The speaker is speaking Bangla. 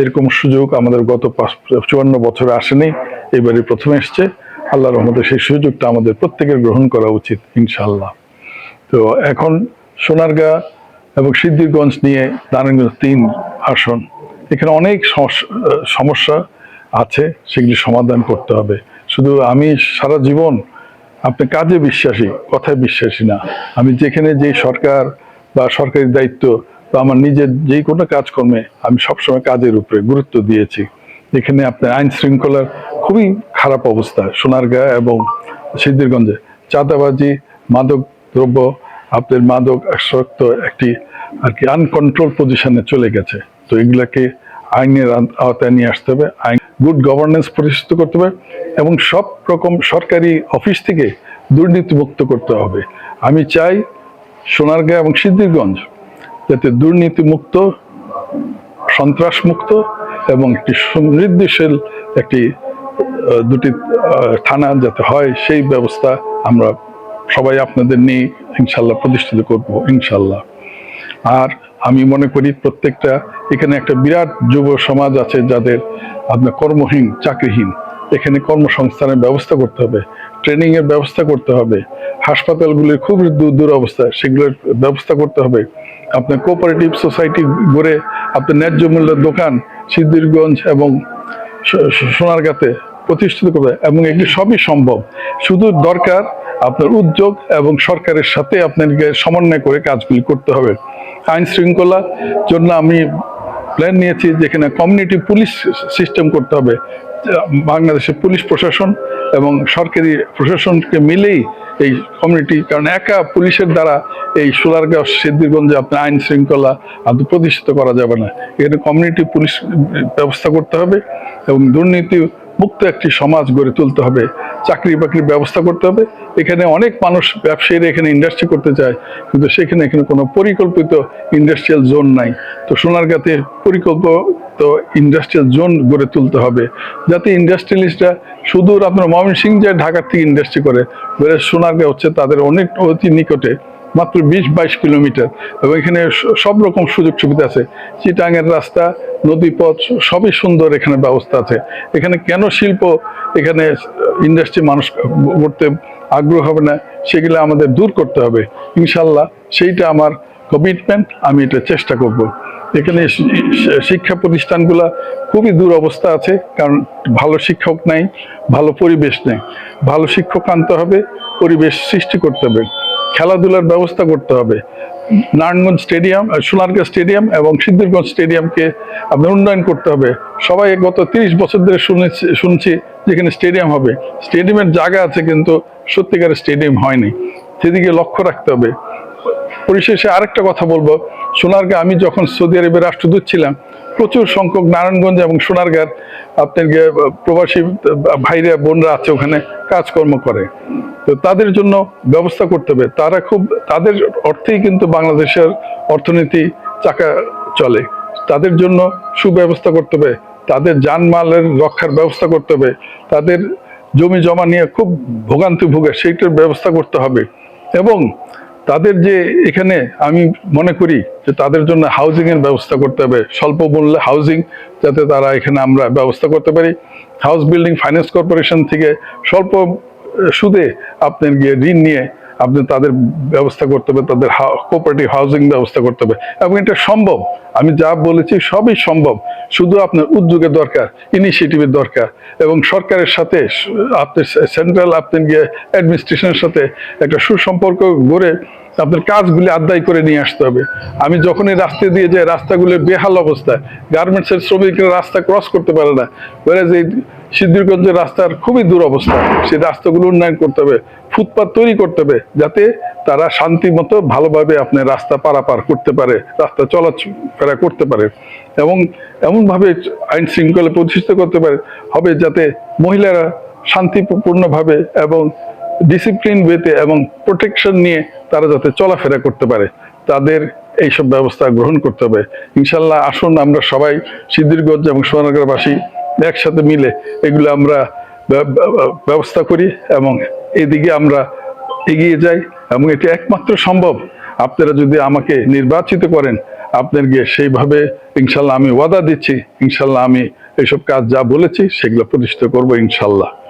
এরকম সুযোগ আমাদের গত পাঁচ, চুয়ান্ন বছরে আসেনি। এবারে প্রথমে এসছে। আল্লাহ রহমতে সেই সুযোগটা আমাদের প্রত্যেকের গ্রহণ করা উচিত, ইনশাআল্লাহ। তো এখন সোনারগাঁ এবং সিদ্ধিরগঞ্জ নিয়ে নারায়ণগঞ্জ তিন আসন। এখানে অনেক সমস্যা আছে, সেগুলি সমাধান করতে হবে। শুধু আমি সারা জীবন আপনি কাজে বিশ্বাসী, কথায় বিশ্বাসী না। আমি যেখানে যে সরকার বা সরকারি দায়িত্ব বা আমার নিজের যে কোনো কাজকর্মে আমি সবসময় কাজের উপরে গুরুত্ব দিয়েছি। এখানে আপনার আইন শৃঙ্খলার খুবই খারাপ অবস্থা, সোনারগাঁ এবং সিদ্ধিরগঞ্জে। চাঁদাবাজি, মাদক দ্রব্য, আপনার মাদক আসক্ত একটি আর কি আনকন্ট্রোল পজিশনে চলে গেছে। তো এগুলাকে আইনের আওতায় নিয়ে আসতে হবে, আইন গুড গভর্নেন্স প্রতিষ্ঠিত করতে হবে এবং সব রকম সরকারি অফিস থেকে দুর্নীতিমুক্ত করতে হবে। আমি চাই সোনারগাঁ এবং সিদ্ধিরগঞ্জ যাতে দুর্নীতিমুক্ত, সন্ত্রাসমুক্ত এবং একটি সমৃদ্ধিশীল একটি দুটি থানা যাতে হয়, সেই ব্যবস্থা আমরা সবাই আপনাদের নিয়ে ইনশাল্লাহ প্রতিষ্ঠিত করব, ইনশাল্লাহ। আর আমি মনে করি প্রত্যেকটা, এখানে একটা বিরাট যুব সমাজ আছে যাদের আপনার কর্মহীন, চাকরিহীন। এখানে কর্মসংস্থানের ব্যবস্থা করতে হবে ট্রেনিং এর ব্যবস্থা করতে হবে, হাসপাতালগুলির খুব অবস্থা, সেগুলোর ব্যবস্থা করতে হবে। আপনার কোঅপারেটিভ সোসাইটি গড়ে আপনার ন্যায্য মূল্যের দোকান সিদ্ধিরগঞ্জ এবং সোনারগাঁতে প্রতিষ্ঠিত করবে এবং এগুলি সবই সম্ভব। শুধু দরকার আপনার উদ্যোগ এবং সরকারের সাথে আপনাকে সমন্বয় করে কাজগুলি করতে হবে। আইন শৃঙ্খলা জন্য আমি প্ল্যান নিয়েছি যেখানে কমিউনিটি পুলিশ সিস্টেম করতে হবে বাংলাদেশে পুলিশ প্রশাসন এবং সরকারি প্রশাসনকে মিলেই এই কমিউনিটি কারণ একা পুলিশের দ্বারা এই সোলারগাঁও সিদ্ধিরগঞ্জে আপনার আইন শৃঙ্খলা আপনি প্রতিষ্ঠিত করা যাবে না। এখানে কমিউনিটি পুলিশ ব্যবস্থা করতে হবে এবং দুর্নীতি মুক্ত একটি সমাজ গড়ে তুলতে হবে, চাকরি বাকরির ব্যবস্থা করতে হবে। এখানে অনেক মানুষ ব্যবসায়ীরা এখানে ইন্ডাস্ট্রি করতে চায়, কিন্তু সেখানে এখানে কোনো পরিকল্পিত ইন্ডাস্ট্রিয়াল জোন নাই। তো সোনারগাঁতে পরিকল্পিত ইন্ডাস্ট্রিয়াল জোন গড়ে তুলতে হবে, যাতে ইন্ডাস্ট্রিয়ালিস্টরা সুদূর আপনার ময়মনসিং যায় ঢাকার থেকে ইন্ডাস্ট্রি করে সোনারগাঁ হচ্ছে তাদের অনেক অতি নিকটে। মাত্র বিশ বাইশ কিলোমিটার। এবং এখানে সব রকম সুযোগ সুবিধা আছে। চিটাঙের রাস্তা নদী পথ সবই সুন্দর এখানে ব্যবস্থা আছে। এখানে কেন শিল্প এখানে ইন্ডাস্ট্রি মানুষ করতে আগ্রহ হবে না, সেগুলো আমাদের দূর করতে হবে। ইনশাল্লাহ সেইটা আমার কমিটমেন্ট আমি এটা চেষ্টা করব। এখানে শিক্ষা প্রতিষ্ঠানগুলা খুবই দুরবস্থা আছে, কারণ ভালো শিক্ষক নাই, ভালো পরিবেশ নেই। ভালো শিক্ষক আনতে হবে, পরিবেশ সৃষ্টি করতে হবে। খেলাধুলার ব্যবস্থা করতে হবে। নারায়ণগঞ্জ স্টেডিয়াম, সোনারগাঁ স্টেডিয়াম এবং সিদ্ধিরগঞ্জ স্টেডিয়ামকে আপনার উন্নয়ন করতে হবে। সবাই গত তিরিশ বছর ধরে শুনেছি, শুনছি যেখানে স্টেডিয়াম হবে। স্টেডিয়ামের জায়গা আছে কিন্তু সত্যিকারের স্টেডিয়াম হয়নি। সেদিকে লক্ষ্য রাখতে হবে। পরিশেষে আরেকটা কথা বলব। সোনারগাঁ, আমি যখন সৌদি আরবের রাষ্ট্রদূত ছিলাম, প্রচুর সংখ্যক নারায়ণগঞ্জ এবং সোনারগাঁর আপনার প্রবাসী ভাইরা, বোনরা আছে ওখানে, কাজকর্ম করে। তো তাদের জন্য ব্যবস্থা করতে হবে। তারা খুব, তাদের অর্থেই কিন্তু বাংলাদেশের অর্থনীতি চাকা চলে। তাদের জন্য সুব্যবস্থা করতে হবে। তাদের জানমালের রক্ষার ব্যবস্থা করতে হবে। তাদের জমি জমা নিয়ে খুব ভোগান্তি ভোগে, সেইটার ব্যবস্থা করতে হবে। এবং তাদের যে এখানে আমি মনে করি যে তাদের জন্য হাউজিংয়ের ব্যবস্থা করতে হবে। স্বল্প মূল্যে হাউজিং যাতে তারা এখানে আমরা ব্যবস্থা করতে পারি। হাউস বিল্ডিং ফাইন্যান্স কর্পোরেশন থেকে স্বল্প সুদে আপনার গিয়ে ঋণ নিয়ে আপনি তাদের ব্যবস্থা করতে হবে, তাদের কোপারেটিভ হাউজিং ব্যবস্থা করতে হবে। এবং এটা সম্ভব। আমি যা বলেছি সবই সম্ভব। শুধু আপনার উদ্যোগের দরকার ইনিশিয়েটিভের দরকার। এবং সরকারের সাথে আপনার সেন্ট্রাল আপনার গিয়ে অ্যাডমিনিস্ট্রেশনের সাথে একটা সুসম্পর্ক গড়ে আপনার কাজগুলি আদায় করে নিয়ে আসতে হবে। আমি যখনই রাস্তা দিয়ে যাই, রাস্তাগুলোর বেহাল অবস্থা। গার্মেন্টসের শ্রমিকরা রাস্তা ক্রস করতে পারে না। ওয়ারাজ এই সিদ্ধিরগঞ্জের রাস্তার খুবই দুরবস্থা। সেই রাস্তাগুলো উন্নয়ন করতে হবে, ফুটপাত তৈরি করতে হবে, যাতে তারা শান্তি মতো ভালোভাবে আপনার রাস্তা পারাপার করতে পারে, রাস্তা চলাফেরা করতে পারে এবং এমনভাবে আইন শৃঙ্খলা প্রতিষ্ঠিত করতে পারে, হবে যাতে মহিলারা শান্তিপূর্ণভাবে এবং ডিসিপ্লিন ওয়েতে এবং প্রোটেকশন নিয়ে তারা যাতে চলাফেরা করতে পারে। তাদের এইসব ব্যবস্থা গ্রহণ করতে হবে। ইনশাল্লাহ আসুন আমরা সবাই সিদ্ধিরগঞ্জ এবং সোনারগাঁবাসী একসাথে মিলে এগুলো আমরা ব্য- ব্য- ব্যবস্থা করি এবং এদিকে আমরা এগিয়ে যাই এবং এটি একমাত্র সম্ভব। আপনারা যদি আমাকে নির্বাচিত করেন আপনার গিয়ে সেইভাবে ইনশাল্লাহ আমি ওয়াদা দিচ্ছি। ইনশাল্লাহ আমি এইসব কাজ যা বলেছি সেগুলো প্রতিষ্ঠিত করব ইনশাল্লাহ।